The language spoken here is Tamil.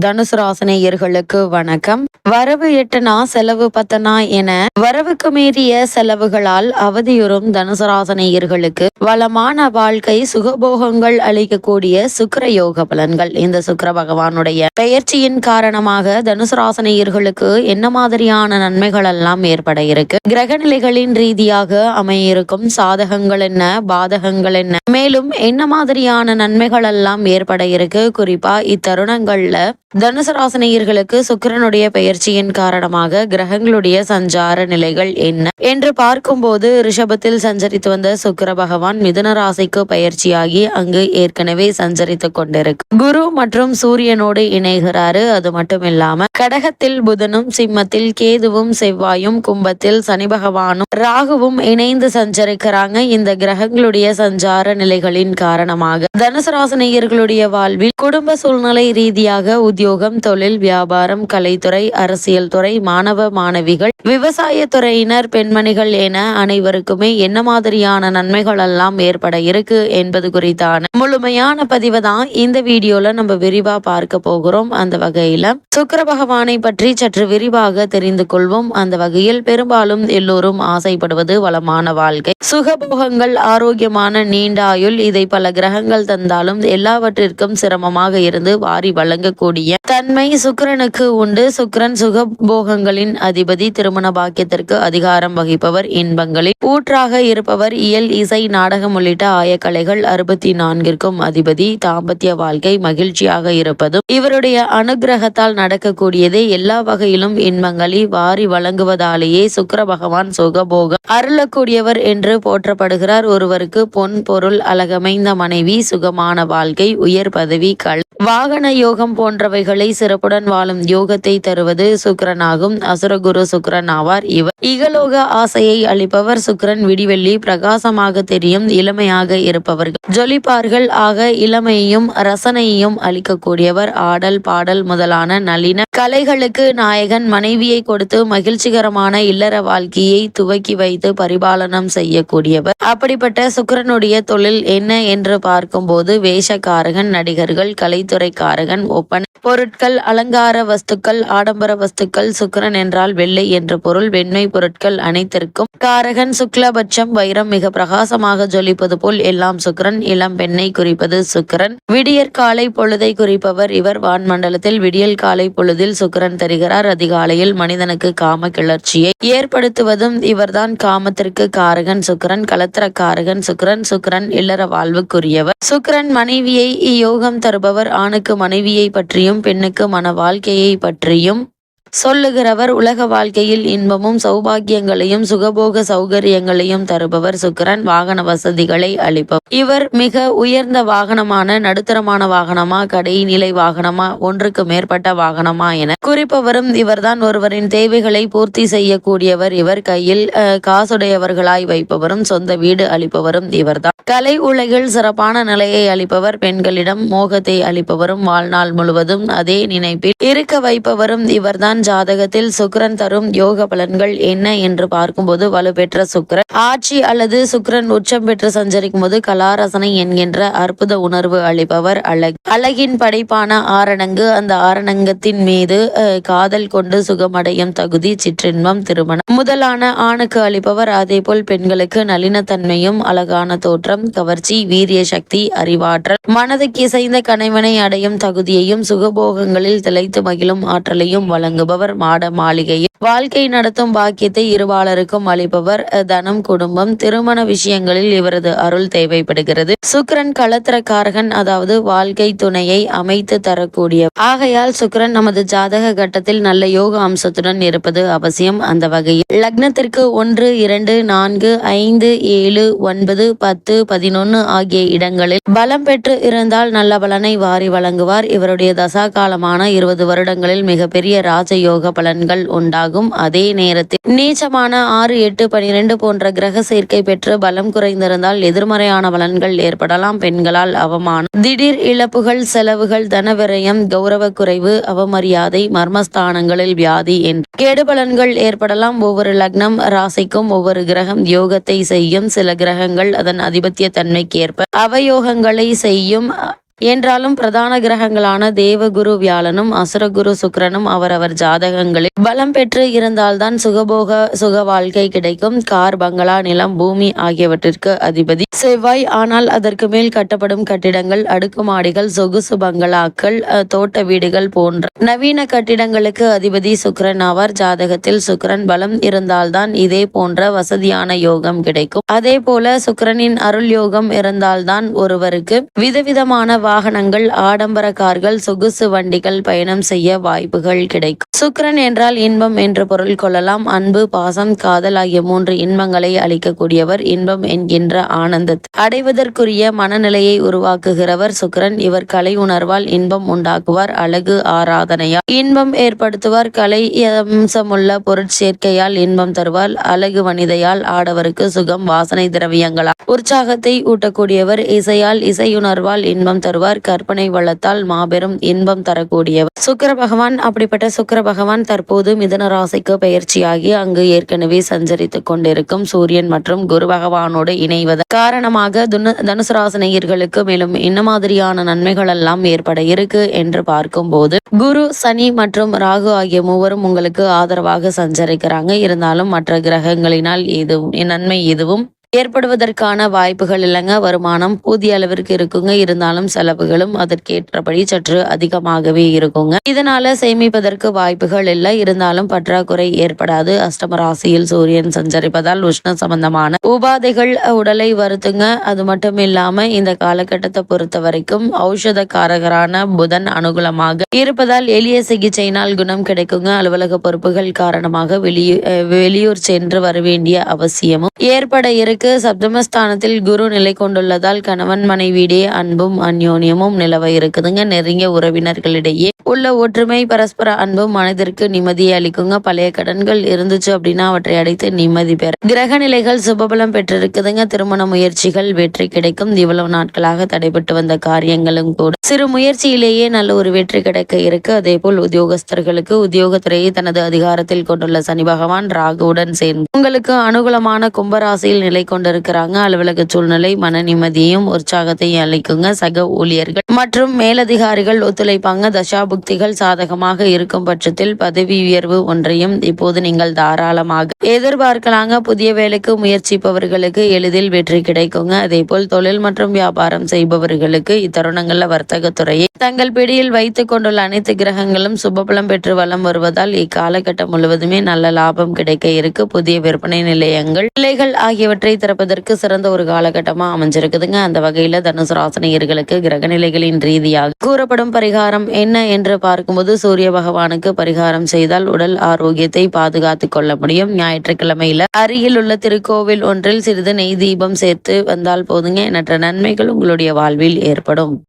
தனுசு ராசினியர்களுக்கு வணக்கம். வரவு எட்டுனா செலவு பத்தனா என வரவுக்கு மீறிய செலவுகளால் அவதியுறும் தனுசு ராசினியர்களுக்கு வளமான வாழ்க்கை சுகபோகங்கள் அளிக்கக்கூடிய சுக்கர யோக பலன்கள். இந்த சுக்கிர பகவானுடைய பெயர்ச்சியின் காரணமாக தனுசு ராசினியர்களுக்கு என்ன மாதிரியான நன்மைகள் எல்லாம் ஏற்பட இருக்கு? கிரகநிலைகளின் ரீதியாக அமையிருக்கும் சாதகங்கள் என்ன? பாதகங்கள் என்ன? மேலும் என்ன மாதிரியான நன்மைகள் எல்லாம் ஏற்பட இருக்கு? குறிப்பா இத்தருணங்கள்ல தனுசு ராசினியர்களுக்கு சுக்கிரனுடைய பெயர்ச்சியின் காரணமாக கிரகங்களுடைய சஞ்சார நிலைகள் என்ன? என்று பார்க்கும்போது ரிஷபத்தில் சஞ்சரித்து வந்த சுக்கிர பகவான் மிதுன ராசிக்கு பயிற்சியாகி அங்கு ஏற்கனவே சஞ்சரித்து கொண்டிருக்கு. குரு மற்றும் சூரியனோடு இணைகிறாரு. அது மட்டும் இல்லாம கடகத்தில் புதனும் சிம்மத்தில் கேதுவும் செவ்வாயும் கும்பத்தில் சனி பகவானும் ராகுவும் இணைந்து சஞ்சரிக்கிறாங்க. இந்த கிரகங்களுடைய சஞ்சார நிலைகளின் காரணமாக தனுசு ராசினியர்களுடைய வாழ்வில் குடும்ப சூழ்நிலை ரீதியாக உத்தியோகம் தொழில் வியாபாரம் கலைத்துறை அரசியல் துறை மாணவ மாணவிகள் விவசாய துறையினர் பெண்மணிகள் என அனைவருக்குமே என்ன மாதிரியான நன்மைகள் எல்லாம் ஏற்பட இருக்கு என்பது குறித்தான முழுமையான பதிவு தான் இந்த வீடியோல நம்ம விரிவா பார்க்க போகிறோம். அந்த வகையில சுக்கர பகவானை பற்றி சற்று விரிவாக தெரிந்து கொள்வோம். அந்த வகையில் பெரும்பாலும் எல்லோரும் ஆசைப்படுவது வளமான வாழ்க்கை. சுகபோகங்கள் ஆரோக்கியமான நீண்ட ஆயுள் இதை பல கிரகங்கள் தந்தாலும் எல்லாவற்றிற்கும் சிரமமாக இருந்து வாரி வழங்கக்கூடிய தன்மை சுக்கிரனுக்கு உண்டு. சுக்கிரன் சுகபோகங்களின் அதிபதி. திருமண பாக்கியத்திற்கு அதிகாரம் வகிப்பவர். இன்பங்களில் ஊற்றாக இருப்பவர். இயல் இசை நாடகம் உள்ளிட்ட ஆயக்கலைகள் அறுபத்தி நான்கிற்கும் அதிபதி. தாம்பத்திய வாழ்க்கை மகிழ்ச்சியாக இருப்பதும் இவருடைய அனுகிரகத்தால் நடக்கக்கூடியதே எல்லா வகையிலும் இன்பங்களை வாரி வழங்குவதாலேயே சுக்கர பகவான் சுகபோகம் அருளக்கூடியவர் என்று போற்றப்படுகிறார். ஒருவருக்கு பொன் பொருள் அழகமைந்த மனைவி சுகமான வாழ்க்கை உயர் பதவி கல் வாகன யோகம் போன்ற போன்றவைகளை சிறப்புடன் வாழும் யோகத்தை தருவது சுக்கரனாகும். அசுரகுரு சுக்கிரன் ஆவார். இவர் இகலோக ஆசையை அளிப்பவர். சுக்கிரன் விடிவெள்ளி பிரகாசமாக தெரியும். இளமையாக இருப்பவர்கள் ஜொலிப்பார்கள். ஆக இளமையையும் ரசனையையும் அளிக்கக்கூடியவர். ஆடல் பாடல் முதலான நளின கலைகளுக்கு நாயகன். மனைவியை கொடுத்து மகிழ்ச்சிகரமான இல்லற வாழ்க்கையை துவக்கி வைத்து பரிபாலனம் செய்யக்கூடியவர். அப்படிப்பட்ட சுக்கரனுடைய தொழில் என்ன என்று பார்க்கும்போது வேஷக்காரகன் நடிகர்கள் கலைத்துறைக்காரகன் ஒப்பனை பொருட்கள் அலங்கார வஸ்துக்கள் ஆடம்பர வஸ்துக்கள் சுக்கரன் என்றால் வெள்ளை என்ற பொருள். வெண்மை பொருட்கள் அனைத்திற்கும். காரகன் சுக்லபட்சம் வைரம் மிக பிரகாசமாக ஜொலிப்பது போல் எல்லாம் சுக்கிரன் இளம் பெண்ணை குறிப்பது சுக்கிரன். விடியற் காலை பொழுதை குறிப்பவர் இவர். வான்மண்டலத்தில் விடியல் காலை பொழுதில் சுக்கிரன் தருகிறார். அதிகாலையில் மனிதனுக்கு காம கிளர்ச்சியை ஏற்படுத்துவதும் இவர்தான் காமத்திற்கு காரகன் சுக்கிரன் கலத்திர காரகன் சுக்கிரன் சுக்கிரன் இல்லற வாழ்வுக்குரியவர். சுக்கிரன் மனைவியை யோகம் தருபவர். ஆணுக்கு மனைவியை பற்றியும் பெண்ணுக்கு மன வாழ்க்கையை பற்றியும் சொல்லுகிறவர் உலக வாழ்க்கையில் இன்பமும் சௌபாகியங்களையும் சுகபோக சௌகரியங்களையும் தருபவர். சுக்கிரன் வாகன வசதிகளை அளிப்பவர். இவர் மிக உயர்ந்த வாகனமான நடுத்தரமான வாகனமா கடைநிலை வாகனமா ஒன்றுக்கு மேற்பட்ட வாகனமா என குறிப்பவரும் இவர்தான். ஒருவரின் தேவைகளை பூர்த்தி செய்யக்கூடியவர் இவர். கையில் அஹ், காசுடையவர்களாய் வைப்பவரும் சொந்த வீடு அளிப்பவரும் இவர்தான். கலை உலகில் சிறப்பான நிலையை அளிப்பவர். பெண்களிடம் மோகத்தை அளிப்பவரும் வாழ்நாள் முழுவதும் அதே நினைப்பில் இருக்க வைப்பவரும் இவர்தான். ஜாதகத்தில் சுக்கரன் தரும் யோக பலன்கள் என்ன என்று பார்க்கும்போது வலுப்பெற்ற சுக்கிரன். ஆட்சி அல்லது சுக்கிரன் உச்சம் பெற்று சஞ்சரிக்கும் போது கலாரசனை என்கின்ற அற்புத உணர்வு அளிப்பவர் அழகு. அழகின் படைப்பான ஆரணங்கு அந்த ஆரணங்கத்தின் மீது காதல் கொண்டு சுகமடையும் தகுதி சிற்றின்பம் திருமணம். முதலான ஆணுக்கு அளிப்பவர் அதே போல் பெண்களுக்கு நளினத்தன்மையும் அழகான தோற்றம் கவர்ச்சி வீரிய சக்தி அறிவாற்றல். மனதுக்கு இசைந்த கணைவனை அடையும் தகுதியையும் சுகபோகங்களில் திளைத்து மகிழும் ஆற்றலையும் வழங்குபவர் மாட மாளிகையில். வாழ்க்கை நடத்தும் பாக்கியத்தை இருபாலருக்கும் அளிப்பவர் தனம் குடும்பம் திருமண விஷயங்களில் இவரது அருள் தேவைப்படுகிறது. சுக்கிரன் களத்திரக்காரகன் அதாவது வாழ்க்கை துணையை அமைத்து தரக்கூடிய. ஆகையால் சுக்கிரன் நமது ஜாதக கட்டத்தில் நல்ல யோக அம்சத்துடன் இருப்பது அவசியம். அந்த வகையில் லக்னத்திற்கு ஒன்று இரண்டு நான்கு ஐந்து ஏழு ஒன்பது பத்து பதினொன்னு ஆகிய இடங்களில் பலம் பெற்று இருந்தால் நல்ல பலனை வாரி வழங்குவார். இவருடைய தசா காலமான இருபது வருடங்களில் மிகப்பெரிய யோக பலன்கள் உண்டாகும். அதே நேரத்தில் நீச்சமான ஆறு எட்டு பனிரெண்டு போன்ற கிரக சேர்க்கை பெற்று பலம் குறைந்திருந்தால் எதிர்மறையான பலன்கள் ஏற்படலாம். பெண்களால் அவமானம். திடீர் இழப்புகள் செலவுகள் தனவிரயம் கௌரவ குறைவு அவமரியாதை மர்மஸ்தானங்களில் வியாதி என்று கேடு பலன்கள் ஏற்படலாம். ஒவ்வொரு லக்னம் ராசிக்கும் ஒவ்வொரு கிரகம் யோகத்தை செய்யும். சில கிரகங்கள் அதன் அதிபத்திய தன்மைக்கு ஏற்ப அவயோகங்களை செய்யும். என்றாலும் பிரதான கிரகங்களான தேவகுரு வியாழனும் அசுரகுரு சுக்கரனும் அவரவர் ஜாதகங்களில் பலம் பெற்று இருந்தால்தான் சுகபோக சுக வாழ்க்கை கிடைக்கும். கார் பங்களா நிலம் பூமி ஆகியவற்றிற்கு அதிபதி செவ்வாய். ஆனால் அதற்கு மேல் கட்டப்படும் கட்டிடங்கள் அடுக்குமாடிகள் சொகுசு பங்களாக்கள் அஹ், தோட்ட வீடுகள் போன்ற நவீன கட்டிடங்களுக்கு அதிபதி சுக்கரன் ஆவார். ஜாதகத்தில் சுக்கரன் பலம் இருந்தால்தான் இதே போன்ற வசதியான யோகம் கிடைக்கும். அதே போல சுக்கரனின் அருள் யோகம் இருந்தால்தான் ஒருவருக்கு விதவிதமான வாகனங்கள் ஆடம்பர கார்கள் சொகுசு வண்டிகள் பயணம் செய்ய வாய்ப்புகள் கிடைக்கும். சுக்கிரன் என்றால் இன்பம் என்று பொருள் கொள்ளலாம். அன்பு பாசம் காதல் ஆகிய மூன்று இன்பங்களை அளிக்கக்கூடியவர் இன்பம் என்கின்ற ஆனந்தத்தை அடைவதற்குரிய மனநிலையை உருவாக்குகிறவர் சுக்கிரன். இவர் கலை உணர்வால் இன்பம் உண்டாக்குவார். அழகு ஆராதனையால் இன்பம் ஏற்படுத்துவார். கலை அம்சமுள்ள பொருட்சேர்க்கையால் இன்பம் தருவார். அழகு வனிதையால் ஆடவருக்கு சுகம் வாசனை திரவியங்களால் உற்சாகத்தை ஊட்டக்கூடியவர். இசையால் இசையுணர்வால் இன்பம் தருவார். கற்பனை வளத்தால் மாபெரும் இன்பம் தரக்கூடியவர். சுக்கர பகவான் அப்படிப்பட்ட சுக்கர பகவான் தற்போது மிதன ராசிக்கு பயிற்சியாகி அங்கு ஏற்கனவே சஞ்சரித்துக் கொண்டிருக்கும் சூரியன் மற்றும் குரு பகவானோடு இணைவதன் காரணமாக துன- தனுசு ராசினியர்களுக்கு மேலும் என்ன மாதிரியான நன்மைகள் எல்லாம் ஏற்பட இருக்கு என்று பார்க்கும் போது குரு சனி மற்றும் ராகு ஆகிய மூவரும் உங்களுக்கு ஆதரவாக சஞ்சரிக்கிறாங்க. இருந்தாலும் மற்ற கிரகங்களினால் எதுவும் நன்மை எதுவும் ஏற்படுவதற்கான வாய்ப்புகள் இல்லைங்க. வருமானம் போதிய அளவிற்கு இருக்குங்க. இருந்தாலும் செலவுகளும் அதற்கேற்றபடி சற்று அதிகமாகவே இருக்குங்க. இதனால சேமிப்பதற்கு வாய்ப்புகள் இல்லை. இருந்தாலும் பற்றாக்குறை ஏற்படாது. அஷ்டம ராசியில் சூரியன் சஞ்சரிப்பதால் உஷ்ண சம்பந்தமான உபாதைகள் உடலை வருத்துங்க. அது மட்டும் இல்லாம இந்த காலகட்டத்தை பொறுத்த வரைக்கும் ஔஷதக்காரகரான புதன் அனுகூலமாக இருப்பதால் எளிய சிகிச்சையினால் குணம் கிடைக்குங்க. அலுவலக பொறுப்புகள் காரணமாக வெளியூர் வெளியூர் சென்று வர வேண்டிய அவசியமும் ஏற்பட இருக்க. சப்தமஸ்தானத்தில் குரு நிலை கொண்டுள்ளதால் கணவன் மனைவியிடையே அன்பும் அந்யோன்யமும் நிலவ இருக்குதுங்க. நெருங்கிய உறவினர்களிடையே உள்ள ஒற்றுமை பரஸ்பர அன்பும் மனதிற்கு நிம்மதியை அளிக்குங்க. பழைய கடன்கள் இருந்துச்சு அப்படின்னா அவற்றை அடைத்து நிம்மதி பெற. கிரக நிலைகள் சுபபலம் பெற்றிருக்குதுங்க. திருமண முயற்சிகள் வெற்றி கிடைக்கும். இவ்வளவு நாட்களாக தடைபட்டு வந்த காரியங்களும் கூட சிறு முயற்சியிலேயே நல்ல ஒரு வெற்றி கிடைக்க இருக்கு. அதே போல் உத்தியோகஸ்தர்களுக்கு உத்தியோகத்துறையை தனது அதிகாரத்தில் கொண்டுள்ள சனி பகவான் ராகுவுடன் சேர்ந்து உங்களுக்கு அனுகூலமான கும்பராசியில் நிலை கொண்டிருக்கிறாங்க. அலுவலக சூழ்நிலை மன நிம்மதியையும் உற்சாகத்தையும் அளிக்குங்க. சக ஊழியர்கள் மற்றும் மேலதிகாரிகள் ஒத்துழைப்பாங்க. தசாபுக்திகள் சாதகமாக இருக்கும் பட்சத்தில் பதவி உயர்வு ஒன்றையும் இப்போது நீங்கள் தாராளமாக எதிர்பார்க்கலாங்க. புதிய வேலைக்கு முயற்சிப்பவர்களுக்கு எளிதில் வெற்றி கிடைக்குங்க. அதே போல் தொழில் மற்றும் வியாபாரம் செய்பவர்களுக்கு இத்தருணங்கள்ல வர்த்தக துறையை தங்கள் பிடியில் வைத்துக் கொண்டுள்ள அனைத்து கிரகங்களும் சுபபலம் பெற்று வலம் வருவதால் இக்காலகட்டம் முழுவதுமே நல்ல லாபம் கிடைக்க இருக்கு. புதிய விற்பனை நிலையங்கள் நிலைகள் ஆகியவற்றை திறப்பதற்கு சிறந்த ஒரு காலகட்டமா அமைஞ்சிருக்குதுங்க. அந்த வகையில தனுசு ராசனியர்களுக்கு கிரக நிலைகளின் ரீதியாக கூறப்படும் பரிகாரம் என்ன என்று பார்க்கும்போது சூரிய பகவானுக்கு பரிகாரம் செய்தால் உடல் ஆரோக்கியத்தை பாதுகாத்துக் கொள்ள முடியும். ஞாயிற்றுக்கிழமையில அருகில் உள்ள திருக்கோவில் ஒன்றில் சிறிது நெய் தீபம் சேர்த்து வந்தால் போதுங்க. எண்ணற்ற நன்மைகள் உங்களுடைய வாழ்வில் ஏற்படும்.